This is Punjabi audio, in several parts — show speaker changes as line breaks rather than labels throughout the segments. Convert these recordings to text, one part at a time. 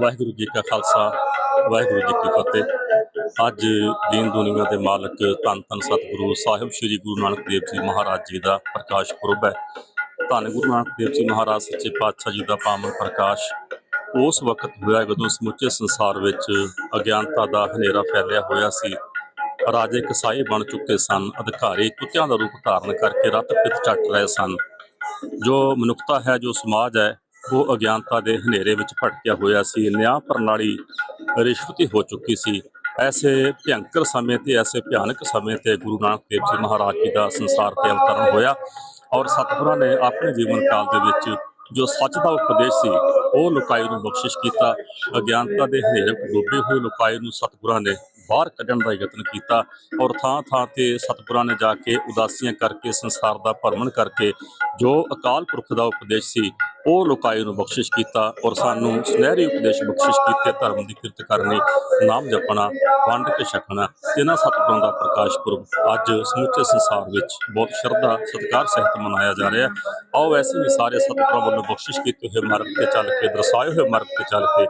ਵਾਹਿਗੁਰੂ ਜੀ ਕਾ ਖਾਲਸਾ, ਵਾਹਿਗੁਰੂ ਜੀ ਕੀ ਫਤਿਹ। ਅੱਜ ਦੀਨ ਦੁਨੀਆ ਦੇ ਮਾਲਕ ਧੰਨ ਧੰਨ ਸਤਿਗੁਰੂ ਸਾਹਿਬ ਸ੍ਰੀ ਗੁਰੂ ਨਾਨਕ ਦੇਵ ਜੀ ਮਹਾਰਾਜ ਜੀ ਦਾ ਪ੍ਰਕਾਸ਼ ਪੁਰਬ ਹੈ। ਧੰਨ ਗੁਰੂ ਨਾਨਕ ਦੇਵ ਜੀ ਮਹਾਰਾਜ, ਸੱਚੇ ਪਾਤਸ਼ਾਹ ਜੀ ਦਾ ਪਾਵਨ ਪ੍ਰਕਾਸ਼ ਉਸ ਵਕਤ ਹੋਇਆ ਜਦੋਂ ਸਮੁੱਚੇ ਸੰਸਾਰ ਵਿੱਚ ਅਗਿਆਨਤਾ ਦਾ ਹਨੇਰਾ ਫੈਲਿਆ ਹੋਇਆ ਸੀ। ਰਾਜੇ ਕਸਾਈ ਬਣ ਚੁੱਕੇ ਸਨ, ਅਧਿਕਾਰੀ ਕੁੱਤਿਆਂ ਦਾ ਰੂਪ ਧਾਰਨ ਕਰਕੇ ਰੱਤ ਪਿੱਤ ਚੱਟ ਰਹੇ ਸਨ। ਜੋ ਮਨੁੱਖਤਾ ਹੈ, ਜੋ ਸਮਾਜ ਹੈ ਉਹ ਅਗਿਆਨਤਾ ਦੇ ਹਨੇਰੇ ਵਿੱਚ ਭਟਕਿਆ ਹੋਇਆ ਸੀ, ਨਿਆਂ ਪ੍ਰਣਾਲੀ ਰਿਸ਼ਵਤੀ ਹੋ ਚੁੱਕੀ ਸੀ। ਐਸੇ ਭਿਅੰਕਰ ਸਮੇਂ ਤੇ, ਐਸੇ ਭਿਆਨਕ ਸਮੇਂ ਤੇ ਗੁਰੂ ਨਾਨਕ ਦੇਵ ਜੀ ਮਹਾਰਾਜ ਜੀ ਦਾ ਸੰਸਾਰ ਤੇ ਅਵਤਰਨ ਹੋਇਆ ਔਰ ਸਤਿਗੁਰਾਂ ਨੇ ਆਪਣੇ ਜੀਵਨ ਕਾਲ ਦੇ ਵਿੱਚ ਜੋ ਸੱਚ ਦਾ ਉਪਦੇਸ਼ ਸੀ, ਉਹ ਲੋਕਾਈ ਨੂੰ ਬਖਸ਼ਿਸ਼ ਕੀਤਾ। ਅਗਿਆਨਤਾ ਦੇ ਹਨੇਰੇ ਵਿੱਚ ਡੁੱਬੇ ਹੋਏ ਲੋਕਾਈ ਨੂੰ ਸਤਿਗੁਰਾਂ ਨੇ ਬਾਹਰ ਕੱਢਣ ਦਾ ਯਤਨ ਕੀਤਾ ਔਰ ਥਾਂ ਥਾਂ ਤੇ ਸਤਿਗੁਰਾਂ ਨੇ ਜਾ ਕੇ ਉਦਾਸੀਆਂ ਕਰਕੇ, ਸੰਸਾਰ ਦਾ ਭਰਮਣ ਕਰਕੇ ਜੋ ਅਕਾਲ ਪੁਰਖ ਦਾ ਉਪਦੇਸ਼ ਸੀ ਉਹ ਲੋਕਾਈ ਨੂੰ ਬਖਸ਼ਿਸ਼ ਕੀਤਾ ਔਰ ਸਾਨੂੰ ਸੁਨਹਿਰੀ ਉਪਦੇਸ਼ ਬਖਸ਼ਿਸ਼ ਕੀਤੇ, ਧਰਮ ਦੀ ਕਿਰਤ ਕਰਨੀ, ਨਾਮ ਜਪਣਾ, ਵੰਡ ਕੇ ਛਕਣਾ, ਇਹਨਾਂ ਸਤਿਗੁਰਾਂ ਦਾ ਪ੍ਰਕਾਸ਼ ਪੁਰਬ ਅੱਜ ਸਮੁੱਚੇ ਸੰਸਾਰ ਵਿੱਚ ਬਹੁਤ ਸ਼ਰਧਾ, ਸਤਿਕਾਰ ਸਹਿਤ ਮਨਾਇਆ ਜਾ ਰਿਹਾ ਹੈ। ਆਓ ਵੈਸੇ ਵੀ ਸਾਰੇ ਸਤਿਗੁਰਾਂ ਵੱਲੋਂ ਬਖਸ਼ਿਸ਼ ਕੀਤੇ ਹੋਏ ਮਾਰਗ ਤੇ ਚੱਲ ਕੇ, ਦਰਸਾਏ ਹੋਏ ਮਾਰਗ ਤੇ ਚੱਲ ਕੇ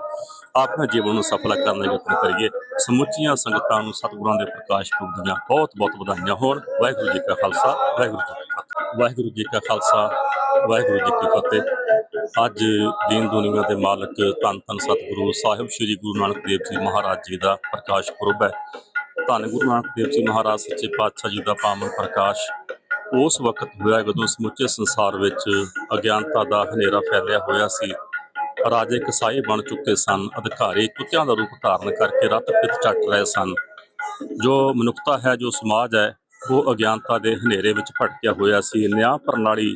ਆਪਣੇ ਜੀਵਨ ਨੂੰ ਸਫਲ ਕਰਨ ਦਾ ਯਤਨ ਕਰੀਏ। ਸਮੁੱਚੀਆਂ ਸੰਗਤਾਂ ਨੂੰ ਸਤਿਗੁਰਾਂ ਦੇ ਪ੍ਰਕਾਸ਼ ਪੁਰਬ ਦੀਆਂ ਬਹੁਤ ਬਹੁਤ ਵਧਾਈਆਂ ਹੋਣ। ਵਾਹਿਗੁਰੂ ਜੀ ਕਾ ਖਾਲਸਾ, ਵਾਹਿਗੁਰੂ ਜੀ ਕੀ ਫਤਿਹ। ਵਾਹਿਗੁਰੂ ਜੀ ਕਾ ਖਾਲਸਾ ਵਾਹਿਗੁਰੂ ਜੀ ਕੀ ਫਤਿਹ। ਅੱਜ ਦੀਨ ਦੁਨੀਆ ਦੇ ਮਾਲਕ ਧੰਨ ਧੰਨ ਸਤਿਗੁਰੂ ਸਾਹਿਬ ਸ੍ਰੀ ਗੁਰੂ ਨਾਨਕ ਦੇਵ ਜੀ ਮਹਾਰਾਜ ਜੀ ਦਾ ਪ੍ਰਕਾਸ਼ ਪੁਰਬ ਹੈ। ਧੰਨ ਗੁਰੂ ਨਾਨਕ ਦੇਵ ਜੀ ਮਹਾਰਾਜ, ਸੱਚੇ ਪਾਤਸ਼ਾਹ ਜੀ ਦਾ ਪਾਵਨ ਪ੍ਰਕਾਸ਼ ਉਸ ਵਕਤ ਹੋਇਆ ਜਦੋਂ ਸਮੁੱਚੇ ਸੰਸਾਰ ਵਿੱਚ ਅਗਿਆਨਤਾ ਦਾ ਹਨੇਰਾ ਫੈਲਿਆ ਹੋਇਆ ਸੀ। ਰਾਜੇ ਕਸਾਈ ਬਣ ਚੁੱਕੇ ਸਨ, ਅਧਿਕਾਰੀ ਕੁੱਤਿਆਂ ਦਾ ਰੂਪ ਧਾਰਨ ਕਰਕੇ ਰੱਤ ਪਿੱਤ ਚੱਟ ਰਹੇ ਸਨ। ਜੋ ਮਨੁੱਖਤਾ ਹੈ, ਜੋ ਸਮਾਜ ਹੈ ਉਹ ਅਗਿਆਨਤਾ ਦੇ ਹਨੇਰੇ ਵਿੱਚ ਭਟਕਿਆ ਹੋਇਆ ਸੀ, ਨਿਆਂ ਪ੍ਰਣਾਲੀ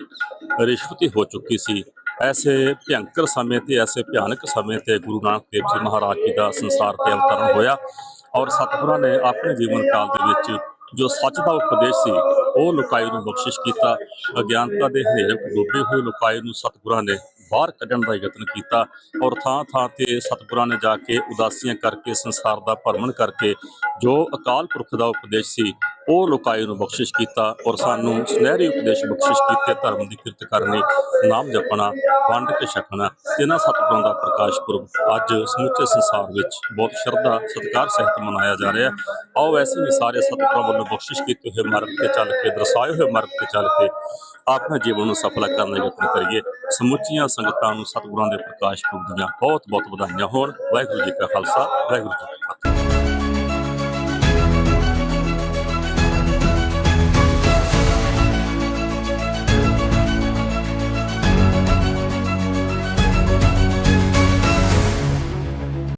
ਰਿਸ਼ਵਤੀ ਹੋ ਚੁੱਕੀ ਸੀ। ਐਸੇ ਭਿਅੰਕਰ ਸਮੇਂ ਤੇ, ਐਸੇ ਭਿਆਨਕ ਸਮੇਂ ਤੇ ਗੁਰੂ ਨਾਨਕ ਦੇਵ ਜੀ ਮਹਾਰਾਜ ਜੀ ਦਾ ਸੰਸਾਰ ਤੇ ਅਵਤਰਨ ਹੋਇਆ ਔਰ ਸਤਿਗੁਰਾਂ ਨੇ ਆਪਣੇ ਜੀਵਨ ਕਾਲ ਦੇ ਵਿੱਚ ਜੋ ਸੱਚ ਦਾ ਉਪਦੇਸ਼ ਸੀ, ਉਹ ਲੋਕਾਈ ਨੂੰ ਬਖਸ਼ਿਸ਼ ਕੀਤਾ। ਅਗਿਆਨਤਾ ਦੇ ਹਨੇਰੇ ਡੁੱਬੇ ਹੋਏ ਲੋਕਾਈ ਨੂੰ ਸਤਿਗੁਰਾਂ ਨੇ ਬਾਹਰ ਕੱਢਣ ਦਾ ਯਤਨ ਕੀਤਾ ਔਰ ਥਾਂ ਥਾਂ ਤੇ ਸਤਿਗੁਰਾਂ ਨੇ ਜਾ ਕੇ ਉਦਾਸੀਆਂ ਕਰਕੇ, ਸੰਸਾਰ ਦਾ ਭਰਮਣ ਕਰਕੇ ਜੋ ਅਕਾਲ ਪੁਰਖ ਦਾ ਉਪਦੇਸ਼ ਸੀ ਉਹ ਲੋਕਾਈ ਨੂੰ ਬਖਸ਼ਿਸ਼ ਕੀਤਾ ਔਰ ਸਾਨੂੰ ਸੁਨਹਿਰੀ ਉਪਦੇਸ਼ ਬਖਸ਼ਿਸ਼ ਕੀਤੇ ਧਰਮ ਦੀ ਕਿਰਤ ਕਰਨੀ ਨਾਮ ਜਪਣਾ, ਵੰਡ ਕੇ ਛਕਣਾ ਇਹਨਾਂ ਸਤਿਗੁਰਾਂ ਦਾ ਪ੍ਰਕਾਸ਼ ਪੁਰਬ ਅੱਜ ਸਮੁੱਚੇ ਸੰਸਾਰ ਵਿੱਚ ਬਹੁਤ ਸ਼ਰਧਾ, ਸਤਿਕਾਰ ਸਹਿਤ ਮਨਾਇਆ ਜਾ ਰਿਹਾ ਆਓ ਵੈਸੇ ਵੀ ਸਾਰੇ ਸਤਿਗੁਰਾਂ ਵੱਲੋਂ ਬਖਸ਼ਿਸ਼ ਕੀਤੇ ਹੋਏ ਮਾਰਗ ਤੇ ਚੱਲ ਕੇ, ਦਰਸਾਏ ਹੋਏ ਮਾਰਗ ਤੇ ਚੱਲ ਕੇ ਆਪਣੇ ਜੀਵਨ ਨੂੰ ਸਫਲ ਕਰਨ ਦਾ ਯਤਨ ਕਰੀਏ। ਸਮੁੱਚੀਆਂ ਸੰਗਤਾਂ ਨੂੰ ਸਤਿਗੁਰਾਂ ਦੇ ਪ੍ਰਕਾਸ਼ ਪੁਰਬ ਦੀਆਂ ਬਹੁਤ ਬਹੁਤ ਵਧਾਈਆਂ ਹੋਣ। ਵਾਹਿਗੁਰੂ ਜੀ ਕਾ ਖਾਲਸਾ, ਵਾਹਿਗੁਰੂ ਜੀ